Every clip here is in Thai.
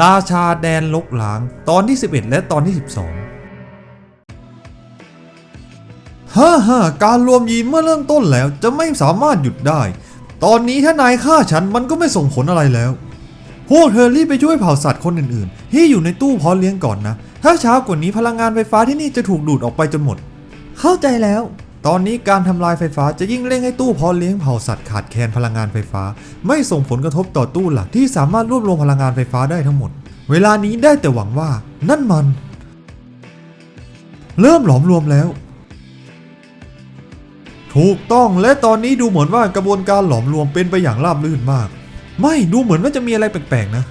ราชาแดนลกหลาง ตอนที่ 11 และตอนที่ 12ฮ่าฮ่าการรวมยีนเมื่อเริ่มต้นแล้วจะไม่สามารถหยุดได้ ตอนนี้ถ้านายฆ่าฉันมันก็ไม่ส่งผลอะไรแล้ว พวกเธอรีบไปช่วยเผ่าสัตว์คนอื่นๆ ที่อยู่ในตู้เพาะเลี้ยงก่อนนะ ถ้าช้ากว่านี้พลังงานไฟฟ้าที่นี่จะถูกดูดออกไปจนหมด เข้าใจแล้ว ตอนนี้การทำลายไฟฟ้าจะยิ่งเร่งให้ตู้เพาะเลี้ยงเผ่าสัตว์ขาดแคลนพลังงานไฟฟ้า ไม่ส่งผลกระทบต่อตู้หลักที่สามารถรวบรวมพลังงานไฟฟ้าได้ทั้งหมด เวลานี้ได้แต่หวังว่า นั่นมัน เริ่มหลอมรวมแล้ว ถูกต้องและตอนนี้ดูเหมือนว่ากระบวนการหลอมรวมเป็นไปอย่างราบรื่นมาก ไม่ดูเหมือนว่าจะมีอะไรแปลกๆนะ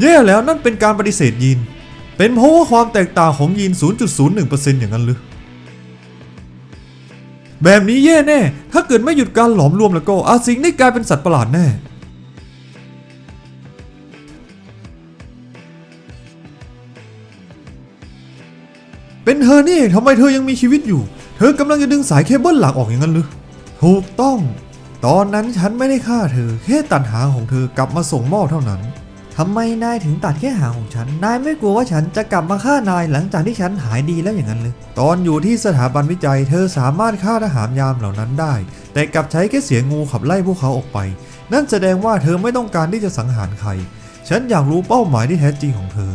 แย่แล้วนั่นเป็นการปฏิเสธยีน เป็นเพราะว่าความแตกต่างของยีน 0.01%อย่างนั้นหรือ แบบนี้แย่แน่ ถ้าเกิดไม่หยุดการหลอมรวมแล้วก็อาสิงได้กลายเป็นสัตว์ประหลาดแน่เป็นเธอนี่เองทำไมเธอยังมีชีวิตอยู่ เธอกำลังจะดึงสายเคเบิลหลักออกอย่างนั้นหรือถูกต้อง ตอนนั้นฉันไม่ได้ฆ่าเธอ แค่ตัดหางของเธอกลับมาส่งมอบเท่านั้น ทำไมนายถึงตัดแค่หางของฉัน นายไม่กลัวว่าฉันจะกลับมาฆ่านายหลังจากที่ฉันหายดีแล้วอย่างนั้นเลยตอนอยู่ที่สถาบันวิจัย เธอสามารถฆ่าทหารยามเหล่านั้นได้ แต่กลับใช้แค่เสียงงูขับไล่พวกเขาออกไป นั่นแสดงว่าเธอไม่ต้องการที่จะสังหารใคร ฉันอยากรู้เป้าหมายที่แท้จริงของเธอ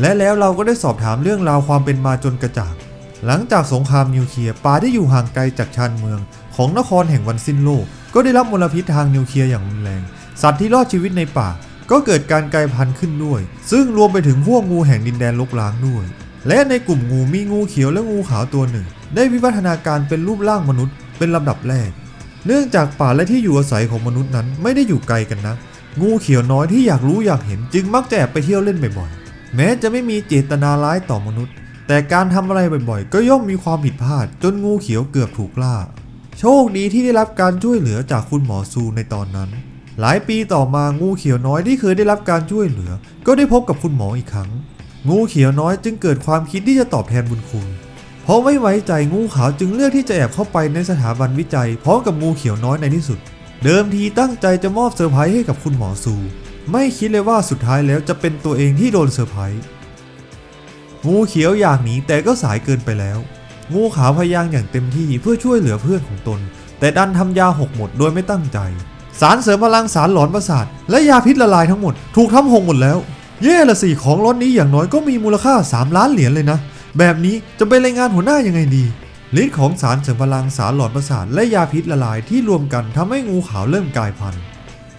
และแล้วเราก็ได้สอบถามเรื่องราวความเป็นมาจนกระจ่างหลังจากสงครามนิวเคลียร์ป่าที่อยู่ห่างไกลจากชานเมือง ของนครแห่งวันสิ้นโลก ก็ได้รับมลพิษทางนิวเคลียร์อย่างรุนแรง สัตว์ที่รอดชีวิตในป่า ก็เกิดการกลายพันธุ์ขึ้นด้วย ซึ่งรวมไปถึงพวกงูแห่งดินแดนลกล้างด้วย และในกลุ่มงูมีงูเขียวและงูขาวตัวหนึ่ง ได้วิวัฒนาการเป็นรูปร่างมนุษย์ เป็นลำดับแรก เนื่องจากป่าและที่อยู่อาศัยของมนุษย์นั้นไม่ได้อยู่ไกลกันนะ งูเขียวน้อยที่อยากรู้อยากเห็นจึงมักจะแอบไปเที่ยวเล่นบ่อยๆ แม้จะไม่มีเจตนาร้ายต่อมนุษย์ แต่การทำอะไรบ่อยๆ ก็ย่อมมีความผิดพลาด จนงูเขียวเกือบถูกล่า โชคดีที่ได้รับการช่วยเหลือจากคุณหมอซูในตอนนั้น หลายปีต่อมางูเขียวน้อยที่เคยได้รับการช่วยเหลือ ก็ได้พบกับคุณหมออีกครั้ง งูเขียวน้อยจึงเกิดความคิดที่จะตอบแทนบุญคุณ เพราะไม่ไว้ใจงูขาวจึงเลือกที่จะแอบเข้าไปในสถาบันวิจัยพร้อมกับงูเขียวน้อยในที่สุด เดิมทีตั้งใจจะมอบเซอร์ไพรส์ให้กับคุณหมอซู ไม่คิดเลยว่าสุดท้ายแล้วจะเป็นตัวเองที่โดนเซอร์ไพรส์งูเขียวอยากหนีแต่ก็สายเกินไปแล้ว งูขาวพยายามอย่างเต็มที่เพื่อช่วยเหลือเพื่อนของตน แต่ดันทำยาหกหมดโดยไม่ตั้งใจ สารเสริมพลังสารหลอนประสาท และยาพิษละลายทั้งหมด ถูกทำหงหมดแล้วแย่ละสี่ของล็อตนี้อย่างน้อยก็มีมูลค่า 3 ล้านเหรียญเลยนะ แบบนี้จะไปรายงานหัวหน้ายังไงดีฤทธิ์ของสารเสริมพลังสารหลอนประสาทและยาพิษละลายที่รวมกันทำให้งูขาวเริ่มกลายพันธุ์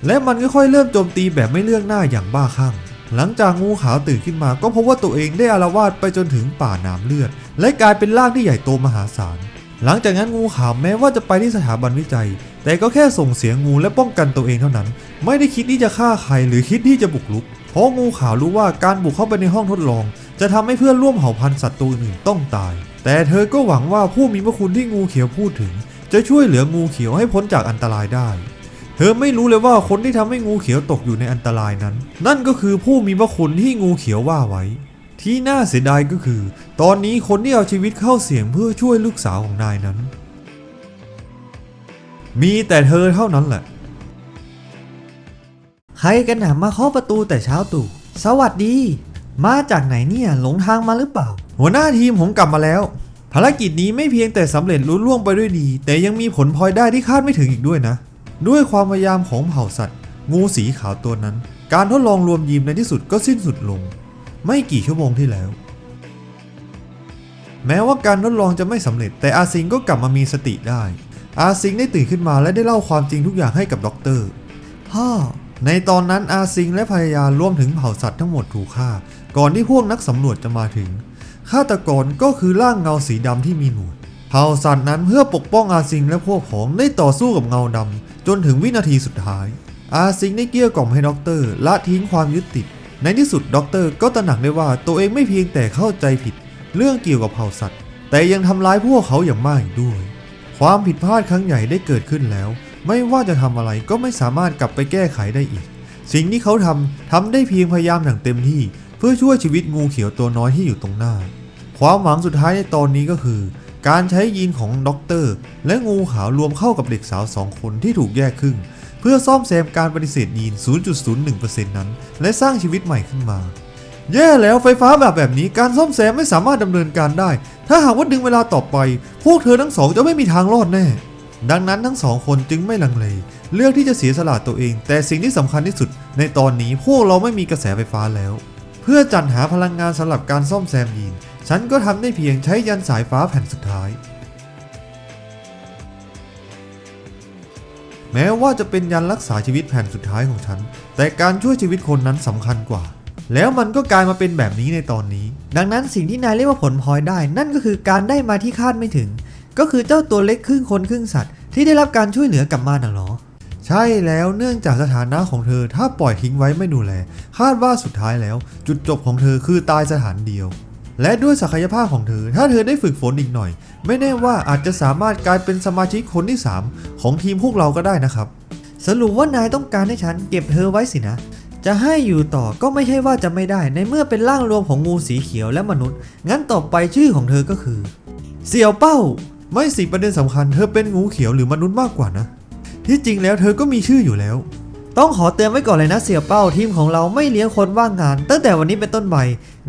และมันก็ค่อยๆเริ่มโจมตีแบบไม่เลือกหน้าอย่างบ้าคลั่ง หลังจากงูขาวตื่นขึ้นมาก็พบว่าตัวเองได้อารวาสไปจนถึงป่านามเลือด และกลายเป็นร่างที่ใหญ่โตมหาศาล หลังจากนั้นงูขาวแม้ว่าจะไปที่สถาบันวิจัย แต่ก็แค่ส่งเสียงงูและป้องกันตัวเองเท่านั้น ไม่ได้คิดที่จะฆ่าใครหรือคิดที่จะบุกรุก เพราะงูขาวรู้ว่าการบุกเข้าไปในห้องทดลอง จะทำให้เพื่อนร่วมเผ่าพันธุ์สัตว์ตัวอื่นต้องตาย แต่เธอก็หวังว่าผู้มีพระคุณที่งูเขียวพูดถึง จะช่วยเหลืองูเขียวให้พ้นจากอันตรายได้ เธอไม่รู้เลยว่าคนที่ทำให้งูเขียวตกอยู่ในอันตรายนั้น นั่นก็คือผู้มีพระคุณที่งูเขียวว่าไว้ ที่น่าเสียดายก็คือ ตอนนี้คนที่เอาชีวิตเข้าเสี่ยงเพื่อช่วยลูกสาวของนายนั้น มีแต่เธอเท่านั้นแหละ ใครกันหนามาเคาะประตูแต่เช้าตู่สวัสดี มาจากไหนเนี่ยหลงทางมาหรือเปล่า หัวหน้าทีมผมกลับมาแล้ว ภารกิจนี้ไม่เพียงแต่สำเร็จลุล่วงไปด้วยดี แต่ยังมีผลพลอยได้ที่คาดไม่ถึงอีกด้วยนะ ด้วยความพยายามของเผ่าสัตว์ งูสีขาวตัวนั้น การทดลองรวมยีมในที่สุดก็สิ้นสุดลง ไม่กี่ชั่วโมงที่แล้ว แม้ว่าการทดลองจะไม่สำเร็จ แต่อาซิงก็กลับมามีสติได้ อาซิงได้ตื่นขึ้นมาและได้เล่าความจริงทุกอย่างให้กับด็อกเตอร์พ่อในตอนนั้นอาซิงและภรรยารวมถึงเผ่าสัตว์ทั้งหมดถูกฆ่า ก่อนที่พวกนักสำรวจจะมาถึงฆาตกรก็คือร่างเงาสีดำที่มีหนวดเผ่าสัตว์นั้นเพื่อปกป้องอาซิงและพวกพ้องได้ต่อสู้กับเงาดำจนถึงวินาทีสุดท้าย อาซิงได้เกลี้ยกล่อมให้ด็อกเตอร์ละทิ้งความยึดติด ในที่สุดด็อกเตอร์ก็ตระหนักได้ว่าตัวเองไม่เพียงแต่เข้าใจผิด เรื่องเกี่ยวกับเผ่าสัตว์ แต่ยังทำร้ายพวกเขาอย่างมากอีกด้วย ความผิดพลาดครั้งใหญ่ได้เกิดขึ้นแล้ว ไม่ว่าจะทำอะไรก็ไม่สามารถกลับไปแก้ไขได้อีก สิ่งที่เขาทำทำได้เพียงพยายามอย่างเต็มที่ เพื่อช่วยชีวิตงูเขียวตัวน้อยที่อยู่ตรงหน้า ความหวังสุดท้ายในตอนนี้ก็คือ การใช้ยีนของด็อกเตอร์และงูขาวรวมเข้ากับเด็กสาวสองคนที่ถูกแยกครึ่ง เพื่อซ่อมแซมการปฏิเสธยีน 0.01%นั้น และสร้างชีวิตใหม่ขึ้นมา แย่แล้วไฟฟ้าแบบแบบนี้การซ่อมแซมไม่สามารถดำเนินการได้ ถ้าหากว่าดึงเวลาต่อไป พวกเธอทั้งสองจะไม่มีทางรอดแน่ ดังนั้นทั้งสองคนจึงไม่ลังเล เลือกที่จะเสียสละตัวเอง แต่สิ่งที่สำคัญที่สุด ในตอนนี้พวกเราไม่มีกระแสไฟฟ้าแล้ว เพื่อจัดหาพลังงานสำหรับการซ่อมแซมยีน ฉันก็ทำได้เพียงใช้ยันสายฟ้าแผ่นสุดท้าย แม้ว่าจะเป็นยันรักษาชีวิตแผ่นสุดท้ายของฉัน แต่การช่วยชีวิตคนนั้นสำคัญกว่า แล้วมันก็กลายมาเป็นแบบนี้ในตอนนี้ ดังนั้นสิ่งที่นายเรียกว่าผลพลอยได้ นั่นก็คือการได้มาที่คาดไม่ถึง ก็คือเจ้าตัวเล็กครึ่งคนครึ่งสัตว์ ที่ได้รับการช่วยเหลือกลับมาน่ะหรอใช่แล้วเนื่องจากสถานะของเธอถ้าปล่อยทิ้งไว้ไม่ดูแล คาดว่าสุดท้ายแล้ว จุดจบของเธอคือตายสถานเดียว และด้วยศักยภาพของเธอ ถ้าเธอได้ฝึกฝนอีกหน่อย ไม่แน่ว่าอาจจะสามารถกลายเป็นสมาชิกคนที่ 3 ของทีมพวกเราก็ได้นะครับ สรุปว่านายต้องการให้ฉันเก็บเธอไว้สินะ จะให้อยู่ต่อก็ไม่ใช่ว่าจะไม่ได้ในเมื่อเป็นร่างรวมของงูสีเขียวและมนุษย์ งั้นต่อไปชื่อของเธอก็คือ เสี่ยวเป้า ไม่สิประเด็นสำคัญ เธอเป็นงูเขียวหรือมนุษย์มากกว่านะ ที่จริงแล้วเธอก็มีชื่ออยู่แล้ว ต้องขอเตือนไว้ก่อนเลยนะเสี่ยเป้าทีมของเราไม่เลี้ยงคนว่างงาน ตั้งแต่วันนี้เป็นต้นไป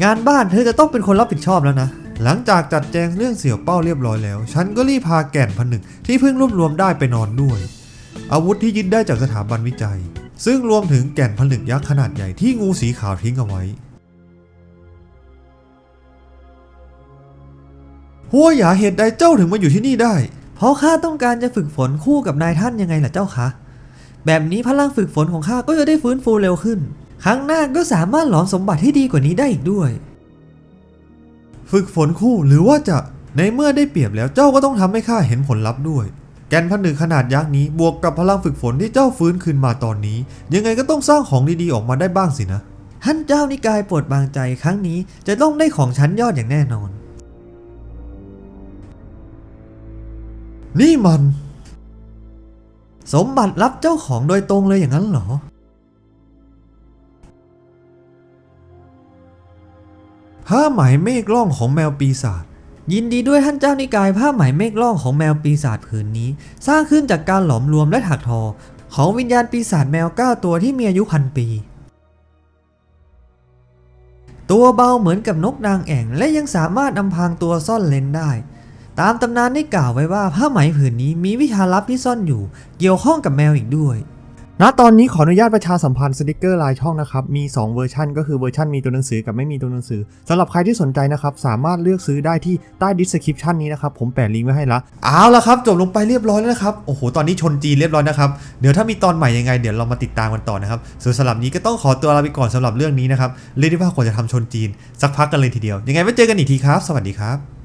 งานบ้านเธอจะต้องเป็นคนรับผิดชอบแล้วนะ หลังจากจัดแจงเรื่องเสี่ยเป้าเรียบร้อยแล้ว ฉันก็รีบพาแก่นผนึกที่เพิ่งรวบรวมได้ไปนอนด้วย อาวุธที่ยึดได้จากสถาบันวิจัย ซึ่งรวมถึงแก่นผลึกยักษ์ขนาดใหญ่ที่งูสีขาวทิ้งเอาไว้หัวหยาเหตุใดเจ้าถึงมาอยู่ที่นี่ได้ เพราะข้าต้องการจะฝึกฝนคู่กับนายท่านยังไงล่ะเจ้าคะ แบบนี้พลังฝึกฝนของข้าก็จะได้ฟื้นฟูเร็วขึ้น ครั้งหน้าก็สามารถหลอมสมบัติที่ดีกว่านี้ได้อีกด้วย ฝึกฝนคู่หรือว่าจะในเมื่อได้เปรียบแล้วเจ้าก็ต้องทำให้ข้าเห็นผลลัพธ์ด้วย แกนผนึกขนาดยักษ์นี้บวกกับพลังฝึกฝนที่เจ้าฟื้นคืนมาตอนนี้ ยังไงก็ต้องสร้างของดีๆออกมาได้บ้างสินะท่านเจ้านิกายโปรดบางใจครั้งนี้จะต้องได้ของชั้นยอดอย่างแน่นอน นี่มัน สมบัติรับเจ้าของโดยตรงเลยอย่างนั้นเหรอ ผ้าไหมเมฆล่องของแมวปีศาจยินดีด้วยท่านเจ้านิกายผ้าไหมเมฆล่องของแมวปีศาจผืนนี้ สร้างขึ้นจากการหลอมรวมและถักทอ ของวิญญาณปีศาจแมว9ตัวที่มีอายุพันปี ตัวเบาเหมือนกับนกนางแอ่งและยังสามารถอำพรางตัวซ่อนเลนได้ ตามตำนานได้กล่าวไว้ว่าผ้าไหมผืนนี้มีวิชาลับที่ซ่อนอยู่ เกี่ยวข้องกับแมวอีกด้วย ณ ตอนนี้ขออนุญาตประชาสัมพันธ์สติกเกอร์ลายช่องนะครับ มี 2 เวอร์ชันก็คือเวอร์ชันมีตัวหนังสือกับไม่มีตัวหนังสือสำหรับใครที่สนใจนะครับ สามารถเลือกซื้อได้ที่ใต้ดิสคริปชันนี้นะครับ ผมแปะลิงก์ไว้ให้ละเอาละครับ จบลงไปเรียบร้อยแล้วนะครับ โอ้โห ตอนนี้ชนจีนเรียบร้อยนะครับ เดี๋ยวถ้ามีตอนใหม่ยังไงเดี๋ยวเรามาติดตามกันต่อนะครับ ส่วนสำหรับนี้ก็ต้องขอตัวลาไปก่อนสำหรับเรื่องนี้นะครับ เรียกได้ว่าควรจะทำชนจีนสักพักกันเลยทีเดียว ยังไงไว้เจอกันอีกทีครับ สวัสดีครับ